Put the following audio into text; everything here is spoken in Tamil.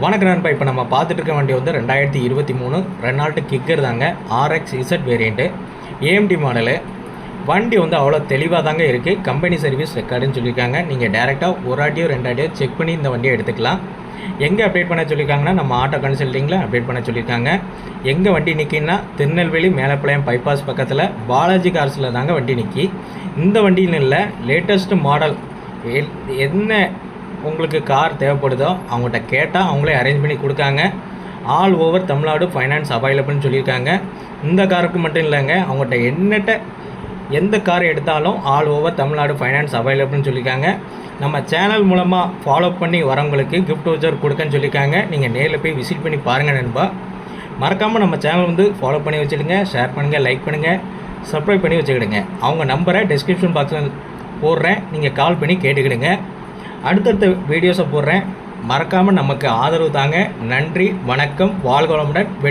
வணக்கம் நண்பா இப்போ நம்ம பார்த்துட்டு இருக்க வண்டி வந்து ரெண்டாயிரத்தி இருபத்தி மூணு ரெனால்ட்டு கிக்கர் தாங்க RX Z variant AMT model வண்டி வந்து அவ்வளோ தெளிவாக தாங்க இருக்குது கம்பெனி சர்வீஸ் ரெக்கார்டுன்னு சொல்லியிருக்காங்க. நீங்கள் டேரெக்டாக ஒரு ஆட்டியோ ரெண்டாட்டியோ செக் பண்ணி இந்த வண்டியை எடுத்துக்கலாம். எங்கே அப்டேட் பண்ண சொல்லியிருக்காங்கன்னா நம்ம ஆட்டோ கன்சல்ட்டிங்கில் அப்டேட் பண்ண சொல்லியிருக்காங்க. எங்கே வண்டி நிற்கின்னா திருநெல்வேலி மேலப்பாளையம் பைபாஸ் பக்கத்தில் பாலாஜி கார்ஸில் தாங்க வண்டி நிற்கி இந்த வண்டியில் இல்லை லேட்டஸ்ட்டு மாடல் என்ன உங்களுக்கு கார் தேவைப்படுதோ அவங்கள்ட்ட கேட்டால் அவங்களே அரேஞ்ச் பண்ணி கொடுக்காங்க. ஆல் ஓவர் தமிழ்நாடு ஃபைனான்ஸ் அவைலபிள்னு சொல்லியிருக்காங்க. இந்த காருக்கு மட்டும் இல்லைங்க அவங்கள்ட்ட என்னட்ட எந்த கார் எடுத்தாலும் ஆல் ஓவர் தமிழ்நாடு ஃபைனான்ஸ் அவைலபிள்னு சொல்லியிருக்காங்க. நம்ம சேனல் மூலமாக ஃபாலோ பண்ணி வரவங்களுக்கு கிஃப்ட் வச்சர் கொடுக்கன்னு சொல்லியிருக்காங்க. நீங்கள் நேரில் போய் விசிட் பண்ணி பாருங்கள் நண்பா. மறக்காமல் நம்ம சேனல் வந்து ஃபாலோ பண்ணி வச்சுடுங்க ஷேர் பண்ணுங்கள் லைக் பண்ணுங்கள் சப்ஸ்கிரைப் பண்ணி வச்சுக்கிடுங்க. அவங்க நம்பரை டிஸ்கிரிப்ஷன் பாக்ஸில் போடுறேன். நீங்கள் கால் பண்ணி கேட்டுக்கிடுங்க. அடுத்தடுத்த வீடியோஸை போடுறேன். மறக்காமல் நமக்கு ஆதரவு தாங்க. நன்றி வணக்கம் வாழ்கோளமுடன் வெற்றி